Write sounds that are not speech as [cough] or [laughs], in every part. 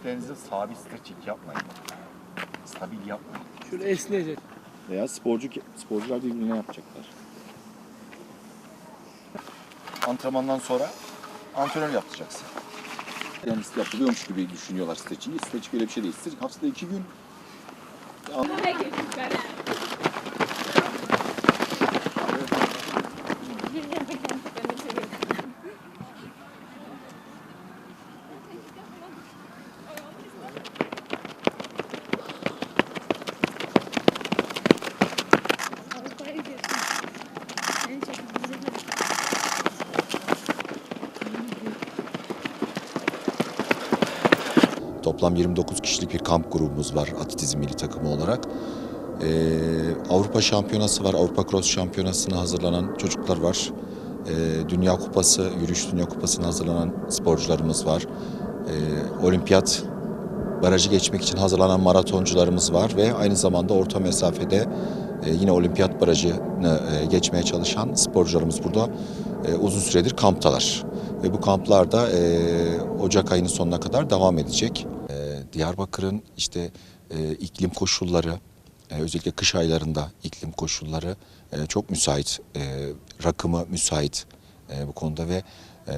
Streklerinizi sabit stretching yapmayın. Stabil yapmayın. Şöyle esneyecek. Veya sporcu sporcular birbirine yapacaklar. Antrenmandan sonra antrenör yaptıracaksın. Yani yapılıyormuş gibi düşünüyorlar stretching'i. Stretching öyle bir şey değil. Stretching haftada iki gün Toplam 29 kişilik bir kamp grubumuz var atletizm milli takımı olarak. Ee, Avrupa Şampiyonası var. Avrupa Cross Şampiyonası'na hazırlanan çocuklar var. Ee, Dünya Kupası, Yürüyüş Dünya Kupası'na hazırlanan sporcularımız var. Ee, olimpiyat barajı geçmek için hazırlanan maratoncularımız var ve aynı zamanda orta mesafede e, yine olimpiyat barajını e, geçmeye çalışan sporcularımız burada e, uzun süredir kamptalar. Ve bu kamplar da e, Ocak ayının sonuna kadar devam edecek. E, Diyarbakır'ın işte e, iklim koşulları, e, özellikle kış aylarında iklim koşulları e, çok müsait, e, rakımı müsait e, bu konuda ve e,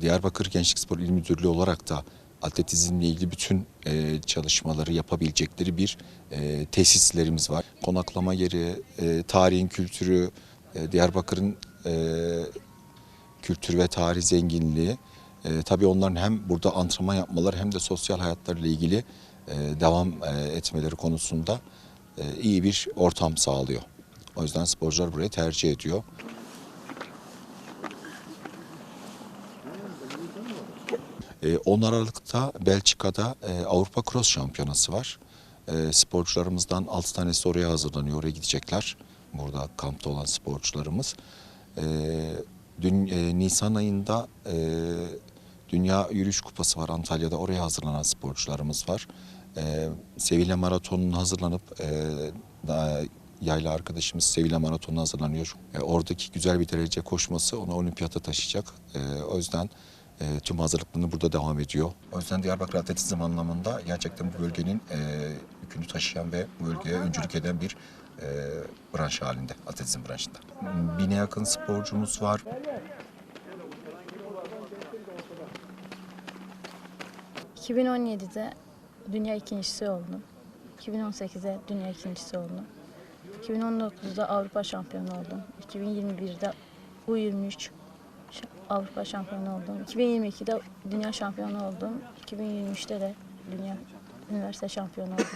Diyarbakır Gençlik Spor İl Müdürlüğü olarak da atletizmle ilgili bütün e, çalışmaları yapabilecekleri bir e, tesislerimiz var. Konaklama yeri, e, tarihin kültürü, e, Diyarbakır'ın e, kültür ve tarih zenginliği. E, tabii onların hem burada antrenman yapmaları hem de sosyal hayatlarıyla ilgili e, devam e, etmeleri konusunda e, iyi bir ortam sağlıyor. O yüzden sporcular burayı tercih ediyor. E, 10 Aralık'ta Belçika'da e, Avrupa Cross Şampiyonası var. E, sporcularımızdan 6 tanesi oraya hazırlanıyor, oraya gidecekler. Burada kampta olan sporcularımız. E, dün e, Nisan ayında e, Dünya Yürüyüş Kupası var Antalya'da. Oraya hazırlanan sporcularımız var. E, Sevilla Maratonu'nun hazırlanıp e, daha yayla arkadaşımız Sevilla Maratonu'na hazırlanıyor. E, oradaki güzel bir derece koşması onu olimpiyata taşıyacak. E, o yüzden e, tüm hazırlıklarını burada devam ediyor. O yüzden Diyarbakır atletizm anlamında gerçekten bu bölgenin e, yükünü taşıyan ve bu bölgeye öncülük eden bir e, branş halinde, atletizm branşında. Bine yakın sporcumuz var. ...2017'de dünya ikincisi oldum. 2018'de dünya ikincisi oldum. 2019'da Avrupa şampiyonu oldum. 2021'de U23 ş- Avrupa şampiyonu oldum. 2022'de dünya şampiyonu oldum. 2023'te de dünya üniversite şampiyonu oldum.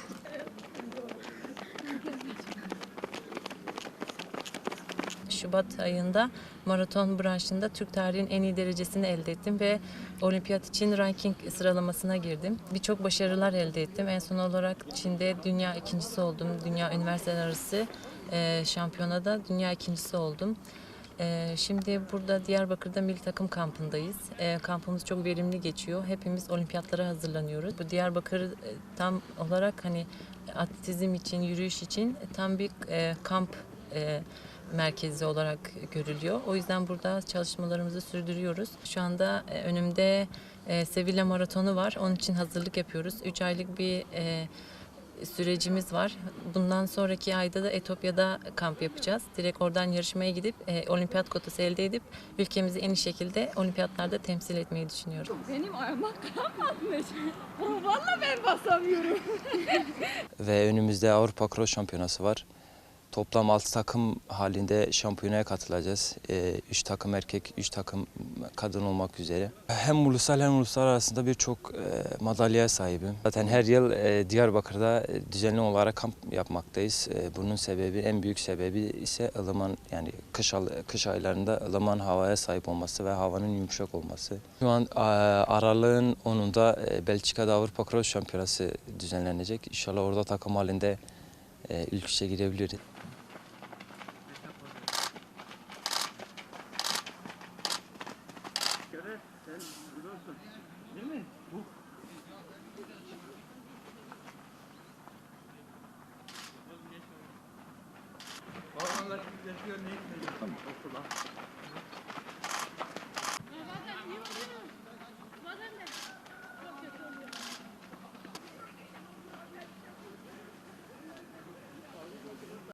Şubat ayında maraton branşında Türk tarihinin en iyi derecesini elde ettim ve olimpiyat için ranking sıralamasına girdim. Birçok başarılar elde ettim. En son olarak Çin'de dünya ikincisi oldum. Dünya üniversiteler arası e, şampiyonada dünya ikincisi oldum. E, şimdi burada Diyarbakır'da milli takım kampındayız. E, kampımız çok verimli geçiyor. Hepimiz olimpiyatlara hazırlanıyoruz. Bu Diyarbakır tam olarak hani atletizm için, yürüyüş için tam bir kamp e, merkezi olarak görülüyor. O yüzden burada çalışmalarımızı sürdürüyoruz. Şu anda e, önümde e, Sevilla Maratonu var. Onun için hazırlık yapıyoruz. 3 aylık bir e, sürecimiz var. Bundan sonraki ayda da Etopya'da kamp yapacağız. Direkt oradan yarışmaya gidip e, olimpiyat kotası elde edip ülkemizi en iyi şekilde olimpiyatlarda temsil etmeyi düşünüyorum. Benim ayağıma kalmamış. Valla ben basamıyorum. [laughs] ve önümüzde Avrupa Cross Şampiyonası var. Toplam 6 takım halinde şampiyonaya katılacağız. 3 takım erkek, 3 takım kadın olmak üzere. Hem ulusal hem uluslararası birçok e, madalyaya sahibim. Zaten her yıl e, Diyarbakır'da e, düzenli olarak kamp yapmaktayız. Bunun sebebi, en büyük sebebi ise ılıman yani kış, kış aylarında ılıman havaya sahip olması ve havanın yumuşak olması. Şu an aralığın 10'unda e, Belçika'da Avrupa Cross Şampiyonası düzenlenecek. İnşallah orada takım halinde ilk üçe girebiliriz. Tamam.